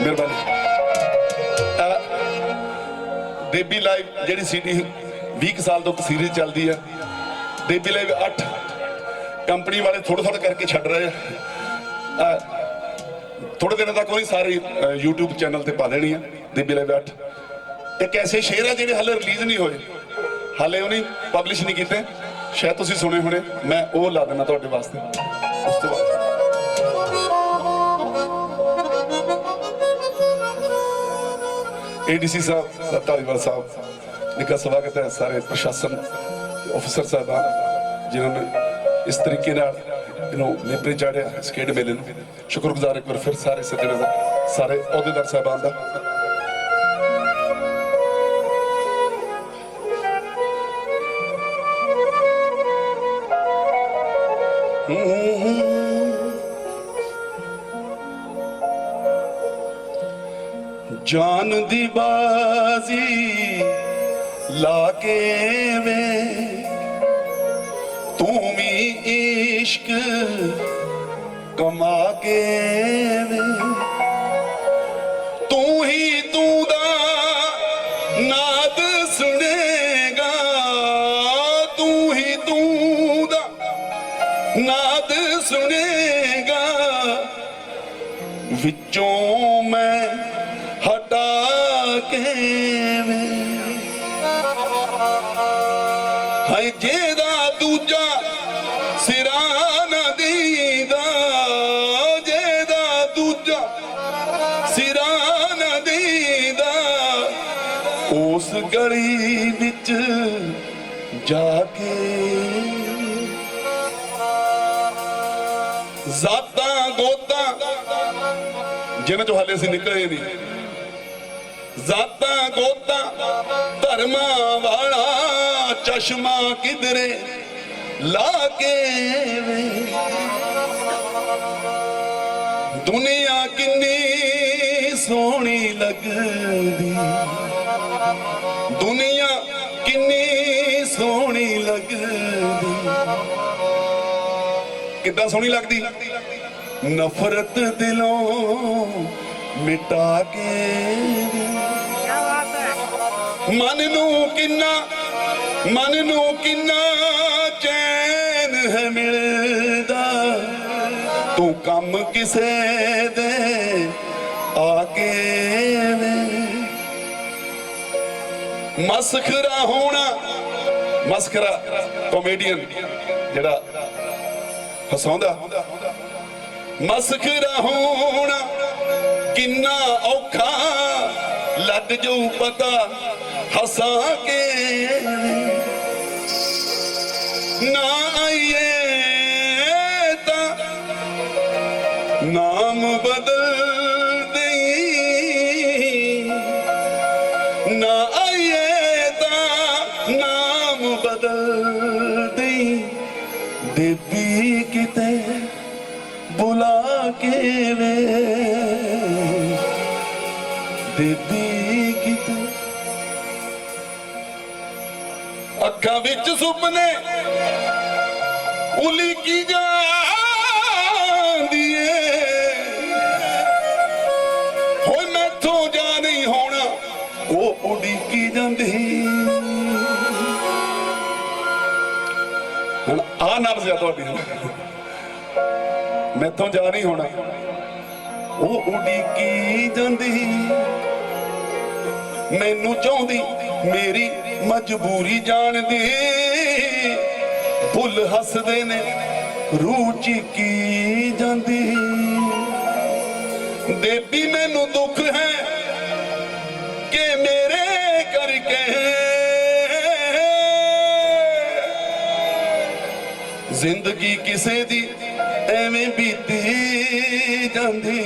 ਮਿਹਰਬਾਨੀ। Baby live ਜਿਹੜੀ ਸੀਡੀ 20 ਕੁ ਸਾਲ ਤੋਂ ਸੀਰੀਜ਼ ਚੱਲਦੀ ਆ। ਦੇਬੀ ਲਾਈਵ 8 ਕੰਪਨੀ ਵਾਲੇ ਥੋੜਾ ਥੋੜਾ ਕਰਕੇ ਛੱਡ ਰਹੇ ਆ। ਥੋੜੇ ਦਿਨਾਂ ਤੱਕ ਉਹੀ ਸਾਰੇ ਅਹ, YouTube ਚੈਨਲ ਤੇ ਪਾ ਦੇਣੀ ਆ ਦੇਬੀ ਲਾਈਵ 8 ਇੱਕ ਐਸੇ ਸ਼ੇਰ ਆ ਜਿਹੜੇ ਹਾਲੇ ਰਿਲੀਜ਼ ਨਹੀਂ ਹੋਏ। ਹਾਲੇ ਉਹਨੇ ਪਬਲਿਸ਼ ਨਹੀਂ ਕੀਤੇ। ਸ਼ਾਇਦ ਤੁਸੀਂ ਸੁਣੇ ਹੋਣੇ। ਮੈਂ ਉਹ ਲਾ ਦੇਣਾ ਤੁਹਾਡੇ ਵਾਸਤੇ। ਉਸ ਤੋਂ ਬਾਅਦ। ਏਡੀਸੀ ਸਾਹਿਬ ਧਾਲੀਵਾਲ ਸਾਹਿਬ, ਨਿੱਘਾ ਸਵਾਗਤ ਹੈ ਸਾਰੇ ਪ੍ਰਸ਼ਾਸਨ ਅਫਸਰ ਸਾਹਿਬਾਨ, ਜਿਨ੍ਹਾਂ ਨੇ ਇਸ ਤਰੀਕੇ ਨਾਲ ਇਹਨੂੰ ਨੇਪਰੇ ਚਾੜਿਆ ਇਸ ਖੇਡ ਮੇਲੇ ਨੂੰ। ਸ਼ੁਕਰਗੁਜ਼ਾਰ ਇੱਕ ਵਾਰ ਫਿਰ ਸਾਰੇ ਸੱਜਣਾਂ ਦਾ, ਸਾਰੇ ਅਹੁਦੇਦਾਰ ਸਾਹਿਬਾਨ ਦਾ। ਜਾਨ ਦੀ ਬਾਜ਼ੀ ਲਾ ਕੇ ਵੇ ਤੂੰ ਵੀ ਇਸ਼ਕ ਕਮਾ ਕੇ ਵੇ ਤੂੰ ਹੀ ਤੂੰ ਦਾ ਨਾਦ ਸੁਣੇਗਾ। ਤੂੰ ਹੀ ਤੂੰ ਦਾ ਨਾਦ ਸੁਣੇਗਾ। ਵਿੱਚੋਂ ਵੇ ਹਾਏ ਜਿਹਦਾ ਦੂਜਾ ਸਿਰਾ ਨਾ ਦੀਦਾ ਜਿਹਦਾ ਦੂਜਾ ਸਿਰਾ ਨਾ ਦੀਦਾ, ਉਸ ਗਲੀ ਵਿੱਚ ਜਾ ਕੇ ਜ਼ਾਤਾਂ ਗੋਤਾਂ ਜਿਹਨਾਂ ਚੋਂ ਹਾਲੇ ਅਸੀਂ ਨਿਕਲੇ ਨਹੀਂ। ਜ਼ਾਤਾਂ ਗੋਤਾਂ ਧਰਮਾਂ ਵਾਲਾ ਚਸ਼ਮਾ ਕਿਧਰੇ ਲਾ ਕੇ ਵੇ। ਦੁਨੀਆ ਕਿੰਨੀ ਸੋਹਣੀ ਲੱਗਦੀ। ਦੁਨੀਆ ਕਿੰਨੀ ਸੋਹਣੀ ਲੱਗਦੀ। ਕਿੱਦਾਂ ਸੋਹਣੀ ਲੱਗਦੀ? ਨਫ਼ਰਤ ਦਿਲੋਂ ਮਿਟਾ ਕੇ। ਮਨ ਨੂੰ ਕਿੰਨਾ, ਮਨ ਨੂੰ ਕਿੰਨਾ ਚੈਨ ਹੈ ਮਿਲਦਾ। ਤੂੰ ਕੰਮ ਕਿਸੇ ਦੇ ਆ ਕੇ ਵੇ ਮਸਖਰਾ ਹੋਣਾ, ਮਸਖਰਾ ਕਾਮੇਡੀਅਨ ਜਿਹੜਾ ਹਸਾਉਂਦਾ। ਮਸਖਰਾ ਹੋਣਾ ਕਿੰਨਾ ਔਖਾ ਲੱਗ ਜਾਊ ਪਤਾ ਹੱਸਾਂ ਕੇ। ਨਾ ਆਈਏ ਤਾਂ ਨਾਮ ਬਦਲ ਦੇਈ। ਨਾ ਆਈਏ ਤਾਂ ਨਾਮ ਬਦਲ ਦੇਈ। ਦੇਵੀ ਕਿਤੇ ਬੁਲਾ ਕੇ ਵੇ। ਦੇਵੀ ਕਿਤੇ ਅੱਖਾਂ ਵਿੱਚ ਸੁਪਨੇ ਉਲੀ ਕੀ ਜਾਂਦੀ ਏ ਹੋਏ ਮੈਥੋਂ ਜਾ ਨਹੀਂ ਹੋਣਾ, ਉਹ ਉਡੀਕੀ ਜਾਂਦੀ। ਹੁਣ ਆ ਨਬਜ਼ ਆ ਤੁਹਾਡੀ। ਮੈਥੋਂ ਜਾ ਨਹੀਂ ਹੋਣਾ। ਉਹ ਉਡੀਕੀ ਜਾਂਦੀ। ਮੈਨੂੰ ਚਾਹੁੰਦੀ, ਮੇਰੀ ਮਜਬੂਰੀ ਜਾਣਦੀ। ਫੁੱਲ ਹੱਸਦੇ ਨੇ, ਰੂਹ ਚੀਕੀ ਜਾਂਦੀ। ਦੇਵੀ ਮੈਨੂੰ ਦੁੱਖ ਹੈ। ਜ਼ਿੰਦਗੀ ਕਿਸੇ ਦੀ ਐਵੇਂ ਬੀਤੀ ਜਾਂਦੀ।